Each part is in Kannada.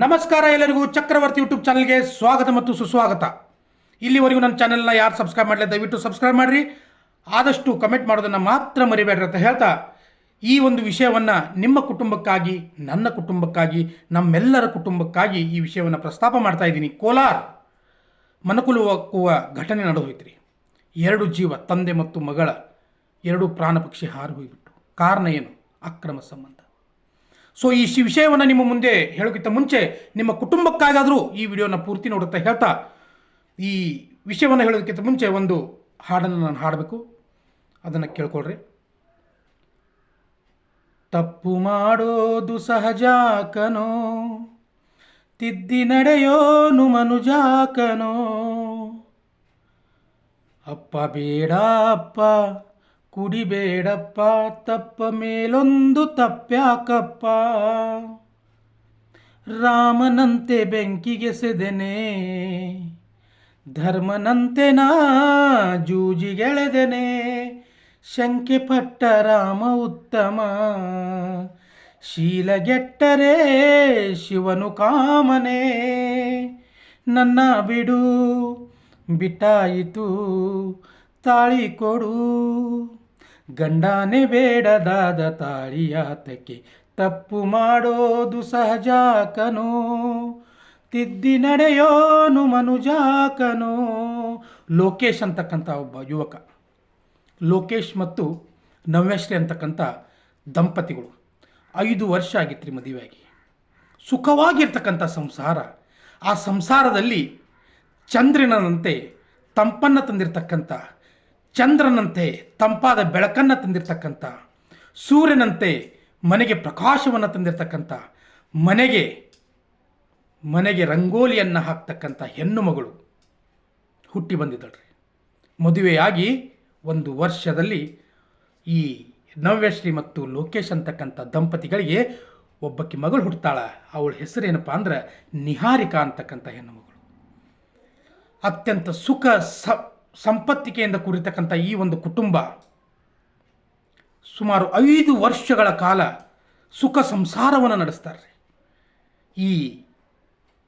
ನಮಸ್ಕಾರ ಎಲ್ಲರಿಗೂ ಚಕ್ರವರ್ತಿ ಯೂಟ್ಯೂಬ್ ಚಾನಲ್ಗೆ ಸ್ವಾಗತ ಮತ್ತು ಸುಸ್ವಾಗತ. ಇಲ್ಲಿವರೆಗೂ ನನ್ನ ಚಾನಲ್ನ ಯಾರು ಸಬ್ಸ್ಕ್ರೈಬ್ ಮಾಡಲಿ ದಯವಿಟ್ಟು ಸಬ್ಸ್ಕ್ರೈಬ್ ಮಾಡಿರಿ. ಆದಷ್ಟು ಕಮೆಂಟ್ ಮಾಡೋದನ್ನು ಮಾತ್ರ ಮರಿಬೇಡ್ರಿ ಅಂತ ಹೇಳ್ತಾ, ಈ ಒಂದು ವಿಷಯವನ್ನು ನಿಮ್ಮ ಕುಟುಂಬಕ್ಕಾಗಿ, ನನ್ನ ಕುಟುಂಬಕ್ಕಾಗಿ, ನಮ್ಮೆಲ್ಲರ ಕುಟುಂಬಕ್ಕಾಗಿ ಈ ವಿಷಯವನ್ನು ಪ್ರಸ್ತಾಪ ಮಾಡ್ತಾ ಇದ್ದೀನಿ. ಕೋಲಾರ ಮನಕುಲುವಕ್ಕುವ ಘಟನೆ ನಡೆದೋಯ್ತ್ರಿ. ಎರಡು ಜೀವ, ತಂದೆ ಮತ್ತು ಮಗಳ, ಎರಡು ಪ್ರಾಣ ಪಕ್ಷಿ ಹಾರಿ ಹೋಗಿಬಿಟ್ಟು ಕಾರಣ ಏನು? ಅಕ್ರಮ ಸಂಬಂಧ. ಸೊ ಈ ವಿಷಯವನ್ನು ನಿಮ್ಮ ಮುಂದೆ ಹೇಳೋಕ್ಕಿಂತ ಮುಂಚೆ ನಿಮ್ಮ ಕುಟುಂಬಕ್ಕಾಗಾದರೂ ಈ ವಿಡಿಯೋನ ಪೂರ್ತಿ ನೋಡುತ್ತಾ ಹೇಳ್ತಾ, ಈ ವಿಷಯವನ್ನು ಹೇಳೋದಕ್ಕಿಂತ ಮುಂಚೆ ಒಂದು ಹಾಡನ್ನು ನಾನು ಹಾಡಬೇಕು. ಅದನ್ನು ಕೇಳ್ಕೊಳ್ರಿ. ತಪ್ಪು ಮಾಡೋದು ಸಹಜ ಕನೋ, ತಿದ್ದಿ ನಡೆಯೋನು ಮನುಜಾಕನೋ ಅಪ್ಪ ಬೇಡ ಅಪ್ಪ ಕುಡಿಬೇಡಪ್ಪ, ತಪ್ಪ ಮೇಲೊಂದು ತಪ್ಪ್ಯಾಕಪ್ಪ. ರಾಮನಂತೆ ಬೆಂಕಿಗೆಸೆದೆನೆ ಧರ್ಮನಂತೆ ನಾ ಜೂಜಿಗೆಳೆದೆನೆ. ಶಂಕೆ ಪಟ್ಟ ರಾಮ ಉತ್ತಮ, ಶೀಲಗೆಟ್ಟರೆ ಶಿವನು ಕಾಮನೆ. ನನ್ನ ಬಿಡು, ಬಿಟ್ಟಾಯಿತು, ತಾಳಿ ಕೊಡು. ಗಂಡನೇ ಬೇಡದಾದ ತಾಳಿಯಾತಕ್ಕೆ ತಪ್ಪು ಮಾಡೋದು ಸಹಜಾಕನೋ? ತಿದ್ದಿ ನಡೆಯೋನು ಮನುಜಾಕನೋ? ಲೋಕೇಶ್ ಅಂತಕ್ಕಂಥ ಒಬ್ಬ ಯುವಕ. ಲೋಕೇಶ್ ಮತ್ತು ನವ್ಯಶ್ರೀ ಅಂತಕ್ಕಂಥ ದಂಪತಿಗಳು. ಐದು ವರ್ಷ ಆಗಿತ್ತು ರೀ ಮದುವೆಯಾಗಿ. ಸುಖವಾಗಿರ್ತಕ್ಕಂಥ ಸಂಸಾರ. ಆ ಸಂಸಾರದಲ್ಲಿ ಚಂದ್ರನಂತೆ ತಂಪನ್ನು ತಂದಿರತಕ್ಕಂಥ ಚಂದ್ರನಂತೆ ತಂಪಾದ ಬೆಳಕನ್ನು ತಂದಿರತಕ್ಕಂಥ, ಸೂರ್ಯನಂತೆ ಮನೆಗೆ ಪ್ರಕಾಶವನ್ನು ತಂದಿರತಕ್ಕಂಥ, ಮನೆಗೆ ಮನೆಗೆ ರಂಗೋಲಿಯನ್ನು ಹಾಕ್ತಕ್ಕಂಥ ಹೆಣ್ಣು ಮಗಳು ಹುಟ್ಟಿ ಬಂದಿದ್ದಾಳ್ರಿ. ಮದುವೆಯಾಗಿ ಒಂದು ವರ್ಷದಲ್ಲಿ ಈ ನವ್ಯಶ್ರೀ ಮತ್ತು ಲೋಕೇಶ್ ಅಂತಕ್ಕಂಥ ದಂಪತಿಗಳಿಗೆ ಒಬ್ಬಕ್ಕೆ ಮಗಳು ಹುಡ್ತಾಳ ಅವಳ ಹೆಸರೇನಪ್ಪ ಅಂದ್ರೆ ನಿಹಾರಿಕಾ ಅಂತಕ್ಕಂಥ ಹೆಣ್ಣು ಮಗಳು. ಅತ್ಯಂತ ಸುಖ ಸ ಸಂಪತ್ತಿಕೆಯಿಂದ ಕೂಡಿರ್ತಕ್ಕಂಥ ಈ ಒಂದು ಕುಟುಂಬ ಸುಮಾರು ಐದು ವರ್ಷಗಳ ಕಾಲ ಸುಖ ಸಂಸಾರವನ್ನು ನಡೆಸ್ತಾರೆ ಈ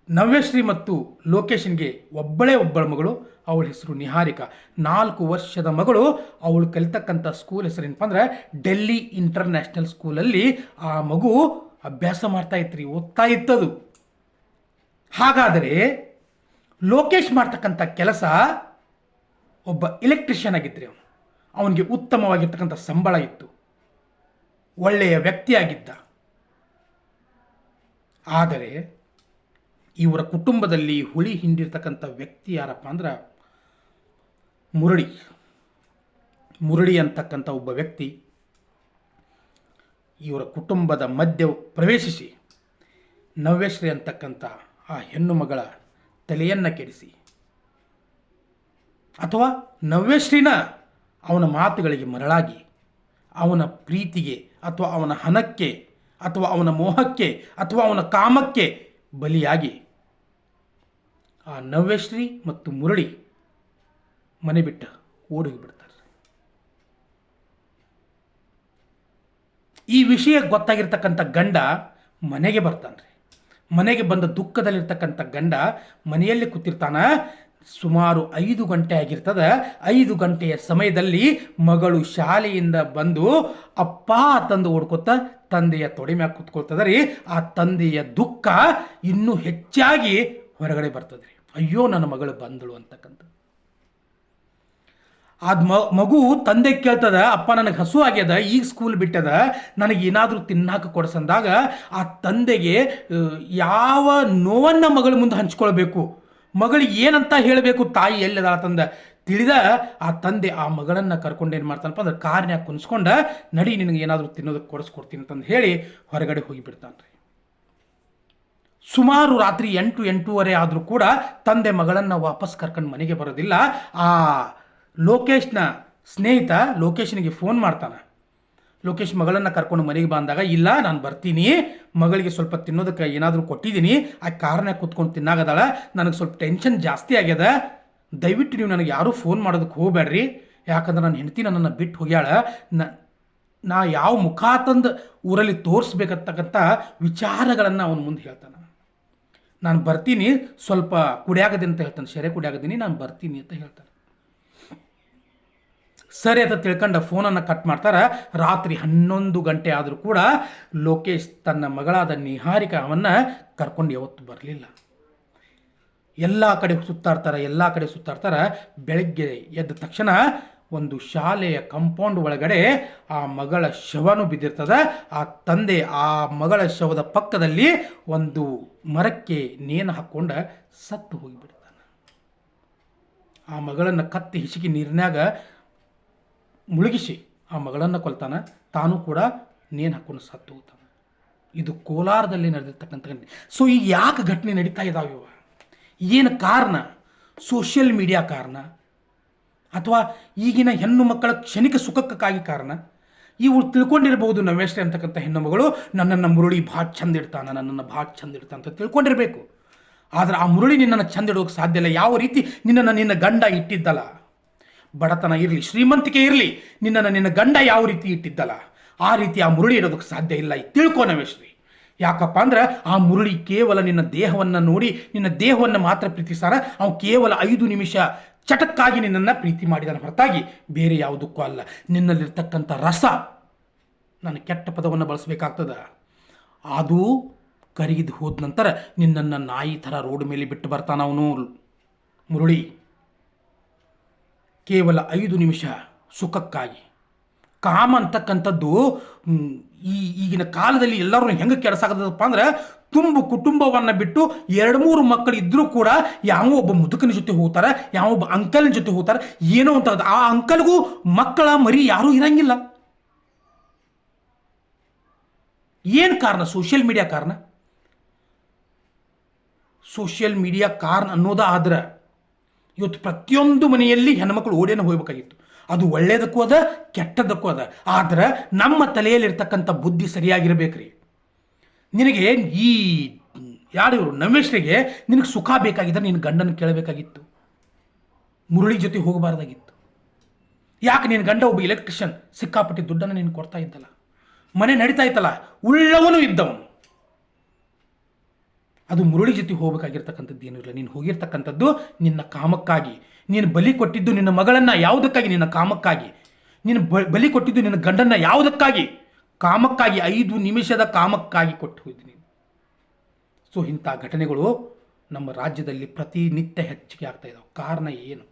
ನವ್ಯಶ್ರೀ ಮತ್ತು ಲೋಕೇಶನ್ಗೆ ಒಬ್ಬಳೇ ಒಬ್ಬಳ ಮಗಳು, ಅವಳ ಹೆಸರು ನಿಹಾರಿಕಾ. ನಾಲ್ಕು ವರ್ಷದ ಮಗಳು, ಅವಳು ಕಲಿತಕ್ಕಂಥ ಸ್ಕೂಲ್ ಹೆಸರೇನಪ್ಪ ಅಂದರೆ ಡೆಲ್ಲಿ ಇಂಟರ್ನ್ಯಾಷನಲ್ ಸ್ಕೂಲಲ್ಲಿ ಆ ಮಗು ಅಭ್ಯಾಸ ಮಾಡ್ತಾ ಇತ್ತು ಓದ್ತಾ ಇತ್ತದು. ಹಾಗಾದರೆ ಲೋಕೇಶ್ ಮಾಡ್ತಕ್ಕಂಥ ಕೆಲಸ ಒಬ್ಬ ಎಲೆಕ್ಟ್ರಿಷಿಯನ್ ಆಗಿದ್ದರೆ ಅವನು. ಅವನಿಗೆ ಉತ್ತಮವಾಗಿರ್ತಕ್ಕಂಥ ಸಂಬಳ ಇತ್ತು. ಒಳ್ಳೆಯ ವ್ಯಕ್ತಿಯಾಗಿದ್ದ. ಆದರೆ ಇವರ ಕುಟುಂಬದಲ್ಲಿ ಹುಳಿ ಹಿಂಡಿರ್ತಕ್ಕಂಥ ವ್ಯಕ್ತಿ ಯಾರಪ್ಪ ಅಂದ್ರೆ ಮುರಳಿ. ಮುರಳಿ ಅಂತಕ್ಕಂಥ ಒಬ್ಬ ವ್ಯಕ್ತಿ ಇವರ ಕುಟುಂಬದ ಮಧ್ಯ ಪ್ರವೇಶಿಸಿ ನವ್ಯಶ್ರೀ ಅಂತಕ್ಕಂಥ ಆ ಹೆಣ್ಣು ಮಗಳ ತಲೆಯನ್ನು ಕೆಡಿಸಿ. ಅಥವಾ ನವ್ಯಶ್ರೀನ ಅವನ ಮಾತುಗಳಿಗೆ ಮರಳಾಗಿ, ಅವನ ಪ್ರೀತಿಗೆ ಅಥವಾ ಅವನ ಹಣಕ್ಕೆ ಅಥವಾ ಅವನ ಮೋಹಕ್ಕೆ ಅಥವಾ ಅವನ ಕಾಮಕ್ಕೆ ಬಲಿಯಾಗಿ, ಆ ನವ್ಯಶ್ರೀ ಮತ್ತು ಮುರಳಿ ಮನೆ ಬಿಟ್ಟು ಓಡಿ ಹೋಗ್ಬಿಡ್ತಾರೆ ಈ ವಿಷಯ ಗೊತ್ತಾಗಿರ್ತಕ್ಕಂಥ ಗಂಡ ಮನೆಗೆ ಬರ್ತಾನ್ರಿ. ಮನೆಗೆ ಬಂದ ದುಃಖದಲ್ಲಿರ್ತಕ್ಕಂಥ ಗಂಡ ಮನೆಯಲ್ಲಿ ಕೂತಿರ್ತಾನ ಸುಮಾರು ಐದು ಗಂಟೆ ಆಗಿರ್ತದೆ. ಐದು ಗಂಟೆಯ ಸಮಯದಲ್ಲಿ ಮಗಳು ಶಾಲೆಯಿಂದ ಬಂದು ಅಪ್ಪ ತಂದು ಓಡ್ಕೊತ ತಂದೆಯ ತೊಡೆ ಮ್ಯಾಗ ಕೂತ್ಕೊಳ್ತದ ರೀ. ಆ ತಂದೆಯ ದುಃಖ ಇನ್ನೂ ಹೆಚ್ಚಾಗಿ ಹೊರಗಡೆ ಬರ್ತದ್ರಿ. ಅಯ್ಯೋ, ನನ್ನ ಮಗಳು ಬಂದಳು ಅಂತಕ್ಕಂಥ ಅದ್ ಮಗು ತಂದೆ ಕೇಳ್ತದ, ಅಪ್ಪ ನನಗೆ ಹಸು ಆಗ್ಯದ, ಈಗ ಸ್ಕೂಲ್ ಬಿಟ್ಟದ, ನನಗೆ ಏನಾದರೂ ತಿನ್ನಾಕ ಕೊಡ್ಸಂದಾಗ ಆ ತಂದೆಗೆ ಯಾವ ನೋವನ್ನು ಮಗಳ ಮುಂದೆ ಹಂಚ್ಕೊಳ್ಬೇಕು? ಮಗಳಿಗೆ ಏನಂತ ಹೇಳಬೇಕು ತಾಯಿ ಎಲ್ಲಿದಾಳ ತಂದ? ತಿಳಿದ ಆ ತಂದೆ ಆ ಮಗಳನ್ನು ಕರ್ಕೊಂಡು ಏನು ಮಾಡ್ತಾನಪ್ಪ ಅಂದ್ರೆ ಕಾರ್ನ್ಯಾಗ ಕುಣಿಸ್ಕೊಂಡ ನಡಿ ನಿನಗೆ ಏನಾದರೂ ತಿನ್ನೋದಕ್ಕೆ ಕೊಡಿಸ್ಕೊಡ್ತೀನಿ ಅಂತಂದು ಹೇಳಿ ಹೊರಗಡೆ ಹೋಗಿಬಿಡ್ತಾನೆ ರೀ ಸುಮಾರು ರಾತ್ರಿ ಎಂಟು, ಎಂಟೂವರೆ ಆದರೂ ಕೂಡ ತಂದೆ ಮಗಳನ್ನು ವಾಪಸ್ ಕರ್ಕೊಂಡು ಮನೆಗೆ ಬರೋದಿಲ್ಲ. ಆ ಲೋಕೇಶ್ನ ಸ್ನೇಹಿತ ಲೋಕೇಶನಿಗೆ ಫೋನ್ ಮಾಡ್ತಾನೆ. ಲೋಕೇಶ್ ಮಗಳನ್ನು ಕರ್ಕೊಂಡು ಮನೆಗೆ ಬಂದಾಗ, ಇಲ್ಲ, ನಾನು ಬರ್ತೀನಿ. ಮಗಳಿಗೆ ಸ್ವಲ್ಪ ತಿನ್ನೋದಕ್ಕೆ ಏನಾದರೂ ಕೊಟ್ಟಿದ್ದೀನಿ. ಆ ಕಾರ್ನಾಗ ಕುತ್ಕೊಂಡು ತಿನ್ನಾಗದಾಳ. ನನಗೆ ಸ್ವಲ್ಪ ಟೆನ್ಷನ್ ಜಾಸ್ತಿ ಆಗ್ಯದ. ದಯವಿಟ್ಟು ನೀವು ನನಗೆ ಯಾರೂ ಫೋನ್ ಮಾಡೋದಕ್ಕೆ ಹೋಗಬೇಡ್ರಿ ಯಾಕಂದ್ರೆ ನನ್ನ ಹೆಂಡತಿ ನನ್ನನ್ನು ಬಿಟ್ಟು ಹೋಗ್ಯಾಳ. ನ, ನಾ ಯಾವ ಮುಖ ತಂದು ಊರಲ್ಲಿ ತೋರಿಸ್ಬೇಕಂತಕ್ಕಂಥ ವಿಚಾರಗಳನ್ನು ಅವನ ಮುಂದೆ ಹೇಳ್ತಾನೆ. ನಾನು ಬರ್ತೀನಿ. ಸ್ವಲ್ಪ ಕುಡಿಯಾಗದೆ ಅಂತ ಹೇಳ್ತಾನೆ. ಶೆರೆ ಕುಡಿಯಾಗದೀನಿ, ನಾನು ಬರ್ತೀನಿ ಅಂತ ಹೇಳ್ತಾನೆ. ಸರಿ ಅಂತ ತಿಳ್ಕೊಂಡು ಫೋನನ್ನು ಕಟ್ ಮಾಡ್ತಾರೆ. ರಾತ್ರಿ ಹನ್ನೊಂದು ಗಂಟೆ ಆದರೂ ಕೂಡ ಲೋಕೇಶ್ ತನ್ನ ಮಗಳಾದ ನಿಹಾರಿಕಾವನ್ನು ಕರ್ಕೊಂಡು ಯಾವತ್ತು ಬರಲಿಲ್ಲ. ಎಲ್ಲ ಕಡೆ ಸುತ್ತಾಡ್ತಾರೆ, ಎಲ್ಲ ಕಡೆ ಸುತ್ತಾಡ್ತಾರೆ. ಬೆಳಗ್ಗೆ ಎದ್ದ ತಕ್ಷಣ ಒಂದು ಶಾಲೆಯ ಕಂಪೌಂಡ್ ಒಳಗಡೆ ಆ ಮಗಳ ಶವನು ಬಿದ್ದಿರ್ತದೆ. ಆ ತಂದೆ ಆ ಮಗಳ ಶವದ ಪಕ್ಕದಲ್ಲಿ ಒಂದು ಮರಕ್ಕೆ ನೇಣು ಹಾಕ್ಕೊಂಡು ಸತ್ತು ಹೋಗಿಬಿಡ್ತಾನೆ. ಆ ಮಗಳನ್ನು ಕತ್ತಿ ಹಿಸುಕಿ ನೀರಿನಾಗ ಮುಳುಗಿಸಿ ಆ ಮಗಳನ್ನು ಕೊಲ್ತಾನೆ, ತಾನು ಕೂಡ ನೇನು ಹಾಕ್ಕೊಂಡು ಸತ್ತು ಹೋಗ್ತಾನೆ. ಇದು ಕೋಲಾರದಲ್ಲಿ ನಡೆದಿರ್ತಕ್ಕಂಥ ಘಟನೆ. ಸೊ ಈಗ ಯಾಕೆ ಘಟನೆ ನಡೀತಾ ಇದಾವೆ ಇವ? ಏನು ಕಾರಣ? ಸೋಷಿಯಲ್ ಮೀಡಿಯಾ ಕಾರಣ? ಅಥವಾ ಈಗಿನ ಹೆಣ್ಣು ಮಕ್ಕಳ ಕ್ಷಣಿಕ ಸುಖಕ್ಕಾಗಿ ಕಾರಣ? ಇವು ತಿಳ್ಕೊಂಡಿರಬಹುದು ನವೇಶ್ರೀ ಅಂತಕ್ಕಂಥ ಹೆಣ್ಣು ಮಗಳು, ನನ್ನನ್ನು ಮುರುಳಿ ಭಾಳ ಚಂದ ಇಡ್ತಾನೆ, ನನ್ನನ್ನು ಭಾಳ ಚಂದ ಇಡ್ತಾನೆ ಅಂತ ತಿಳ್ಕೊಂಡಿರಬೇಕು. ಆದರೆ ಆ ಮುರುಳಿ ನಿನ್ನನ್ನು ಚಂದ ಇಡೋಕೆ ಸಾಧ್ಯ ಇಲ್ಲ. ಯಾವ ರೀತಿ ನಿನ್ನನ್ನು ನಿನ್ನ ಗಂಡ ಇಟ್ಟಿದ್ದಲ್ಲ? ಬಡತನ ಇರಲಿ, ಶ್ರೀಮಂತಿಕೆ ಇರಲಿ, ನಿನ್ನನ್ನು ನಿನ್ನ ಗಂಡ ಯಾವ ರೀತಿ ಇಟ್ಟಿದ್ದಲ್ಲ, ಆ ರೀತಿ ಆ ಮುರುಳಿ ಇರೋದಕ್ಕೆ ಸಾಧ್ಯ ಇಲ್ಲ. ತಿಳ್ಕೊ ನವೇಶ್ರೀ ಯಾಕಪ್ಪ ಅಂದ್ರೆ ಆ ಮುರುಳಿ ಕೇವಲ ನಿನ್ನ ದೇಹವನ್ನು ನೋಡಿ, ನಿನ್ನ ದೇಹವನ್ನು ಮಾತ್ರ ಪ್ರೀತಿಸಾರ ಅವನು ಕೇವಲ ಐದು ನಿಮಿಷ ಚಟಕ್ಕಾಗಿ ನಿನ್ನನ್ನು ಪ್ರೀತಿ ಮಾಡಿದನ. ಹೊರತಾಗಿ ಬೇರೆ ಯಾವುದಕ್ಕೂ ಅಲ್ಲ. ನಿನ್ನಲ್ಲಿರ್ತಕ್ಕಂಥ ರಸ ನಾನು ಕೆಟ್ಟ ಪದವನ್ನು ಬಳಸಬೇಕಾಗ್ತದ. ಅದು ಕರಗಿದು ಹೋದ ನಂತರ ನಿನ್ನನ್ನು ನಾಯಿ ಥರ ರೋಡ್ ಮೇಲೆ ಬಿಟ್ಟು ಬರ್ತಾನ ಅವನು ಮುರುಳಿ. ಕೇವಲ ಐದು ನಿಮಿಷ ಸುಖಕ್ಕಾಗಿ. ಕಾಮ ಅಂತಕ್ಕಂಥದ್ದು ಈ ಈಗಿನ ಕಾಲದಲ್ಲಿ ಎಲ್ಲರೂ ಹೆಂಗೆ ಕೆಡಸಾಗದಪ್ಪ ಅಂದ್ರೆ ತುಂಬ ಕುಟುಂಬವನ್ನು ಬಿಟ್ಟು ಎರಡು ಮೂರು ಮಕ್ಕಳು ಇದ್ದರೂ ಕೂಡ ಯಾವ ಒಬ್ಬ ಮುದುಕನ ಜೊತೆ ಹೋಗ್ತಾರೆ, ಯಾವ ಒಬ್ಬ ಅಂಕಲ್ನ ಜೊತೆ ಹೋಗ್ತಾರೆ, ಏನೋ ಅಂತ ಆ ಅಂಕಲ್ಗೂ ಮಕ್ಕಳ ಮರಿ ಯಾರೂ ಇರಂಗಿಲ್ಲ. ಏನು ಕಾರಣ? ಸೋಷಿಯಲ್ ಮೀಡಿಯಾ ಕಾರಣ? ಸೋಷಿಯಲ್ ಮೀಡಿಯಾ ಕಾರಣ ಅನ್ನೋದ ಆದ್ರೆ ಇವತ್ತು ಪ್ರತಿಯೊಂದು ಮನೆಯಲ್ಲಿ ಹೆಣ್ಮಕ್ಳು ಓಡೇನ ಹೋಗ್ಬೇಕಾಗಿತ್ತು. ಅದು ಒಳ್ಳೇದಕ್ಕೂ ಅದ ಕೆಟ್ಟದಕ್ಕೂ ಅದ. ಆದ್ರೆ ನಮ್ಮ ತಲೆಯಲ್ಲಿರ್ತಕ್ಕಂಥ ಬುದ್ಧಿ ಸರಿಯಾಗಿರ್ಬೇಕ್ರಿ. ನಿನಗೆ ಈ ಯಾರು ನಮೇಶ್ರಿಗೆ ನಿನಗೆ ಸುಖ ಬೇಕಾಗಿದ್ದರೆ ನಿನ್ನ ಗಂಡನ ಕೇಳಬೇಕಾಗಿತ್ತು. ಮುರುಳಿ ಜೊತೆ ಹೋಗಬಾರ್ದಾಗಿತ್ತು. ಯಾಕೆ ನಿನ್ನ ಗಂಡ ಒಬ್ಬ ಎಲೆಕ್ಟ್ರಿಷಿಯನ್ ಸಿಕ್ಕಾಪಟ್ಟಿ ದುಡ್ಡನ್ನು ನೀನು ಕೊಡ್ತಾ ಇದ್ದಲ್ಲ. ಮನೆ ನಡೀತಾ ಇತ್ತಲ್ಲ. ಉಳ್ಳವನು ಇದ್ದವನು. ಅದು ಮುರುಳಿ ಜೊತೆ ಹೋಗಬೇಕಾಗಿರ್ತಕ್ಕಂಥದ್ದು ಏನೂ ಇಲ್ಲ ನೀನು ಹೋಗಿರ್ತಕ್ಕಂಥದ್ದು ನಿನ್ನ ಕಾಮಕ್ಕಾಗಿ. ನೀನು ಬಲಿ ಕೊಟ್ಟಿದ್ದು ನಿನ್ನ ಮಗಳನ್ನು ಯಾವುದಕ್ಕಾಗಿ? ನಿನ್ನ ಕಾಮಕ್ಕಾಗಿ. ನೀನು ಬಲಿ ಕೊಟ್ಟಿದ್ದು ನಿನ್ನ ಗಂಡನ್ನು ಯಾವುದಕ್ಕಾಗಿ? ಕಾಮಕ್ಕಾಗಿ, ಐದು ನಿಮಿಷದ ಕಾಮಕ್ಕಾಗಿ ಕೊಟ್ಟು ಹೋಗಿದ್ದೀನಿ ಸೊ ಇಂಥ ಘಟನೆಗಳು ನಮ್ಮ ರಾಜ್ಯದಲ್ಲಿ ಪ್ರತಿನಿತ್ಯ ಹೆಚ್ಚಿಗೆ ಆಗ್ತಾ ಇದ್ದಾವೆ ಕಾರಣ ಏನು?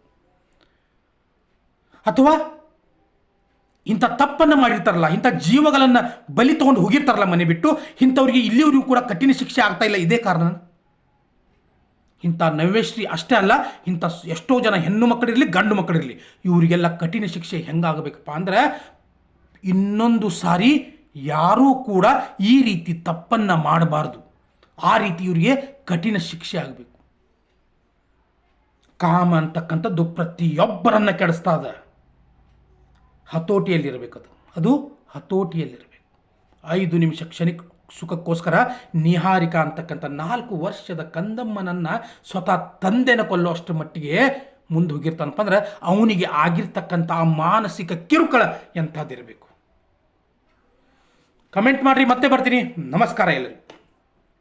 ಅಥವಾ ಇಂಥ ತಪ್ಪನ್ನು ಮಾಡಿರ್ತಾರಲ್ಲ, ಇಂಥ ಜೀವಗಳನ್ನು ಬಲಿ ತಗೊಂಡು ಹೋಗಿರ್ತಾರಲ್ಲ ಮನೆ ಬಿಟ್ಟು, ಇಂಥವ್ರಿಗೆ ಇಲ್ಲಿವರಿಗೂ ಕೂಡ ಕಠಿಣ ಶಿಕ್ಷೆ ಆಗ್ತಾ ಇಲ್ಲ, ಇದೇ ಕಾರಣ. ಇಂಥ ನವ್ಯಶ್ರೀ ಅಷ್ಟೇ ಅಲ್ಲ, ಇಂಥ ಎಷ್ಟೋ ಜನ ಹೆಣ್ಣು ಮಕ್ಕಳಿರಲಿ, ಗಂಡು ಮಕ್ಕಳಿರಲಿ, ಇವರಿಗೆಲ್ಲ ಕಠಿಣ ಶಿಕ್ಷೆ ಹೆಂಗಾಗಬೇಕಪ್ಪ ಅಂದ್ರೆ, ಇನ್ನೊಂದು ಸಾರಿ ಯಾರೂ ಕೂಡ ಈ ರೀತಿ ತಪ್ಪನ್ನು ಮಾಡಬಾರ್ದು. ಆ ರೀತಿ ಇವರಿಗೆ ಕಠಿಣ ಶಿಕ್ಷೆ ಆಗಬೇಕು. ಕಾಮ ಅಂತಕ್ಕಂಥದ್ದು ಪ್ರತಿಯೊಬ್ಬರನ್ನು ಕೆಡಿಸ್ತಾ ಇದೆ. ಹತೋಟಿಯಲ್ಲಿರಬೇಕು ಅದು ಅದು ಹತೋಟಿಯಲ್ಲಿರಬೇಕು. ಐದು ನಿಮಿಷ ಕ್ಷಣಿಕ ಸುಖಕ್ಕೋಸ್ಕರ ನಿಹಾರಿಕಾ ಅಂತಕ್ಕಂಥ ನಾಲ್ಕು ವರ್ಷದ ಕಂದಮ್ಮನನ್ನು ಸ್ವತಃ ತಂದೆನ ಕೊಲ್ಲುವಷ್ಟರ ಮಟ್ಟಿಗೆ ಮುಂದೆ ಹೋಗಿರ್ತಾನಪ್ಪ ಅಂದ್ರೆ ಅವನಿಗೆ ಆಗಿರ್ತಕ್ಕಂಥ ಆ ಮಾನಸಿಕ ಕಿರುಕುಳ ಎಂಥದ್ದಿರಬೇಕು. ಕಮೆಂಟ್ ಮಾಡಿರಿ, ಮತ್ತೆ ಬರ್ತೀನಿ. ನಮಸ್ಕಾರ ಎಲ್ಲರಿಗೂ.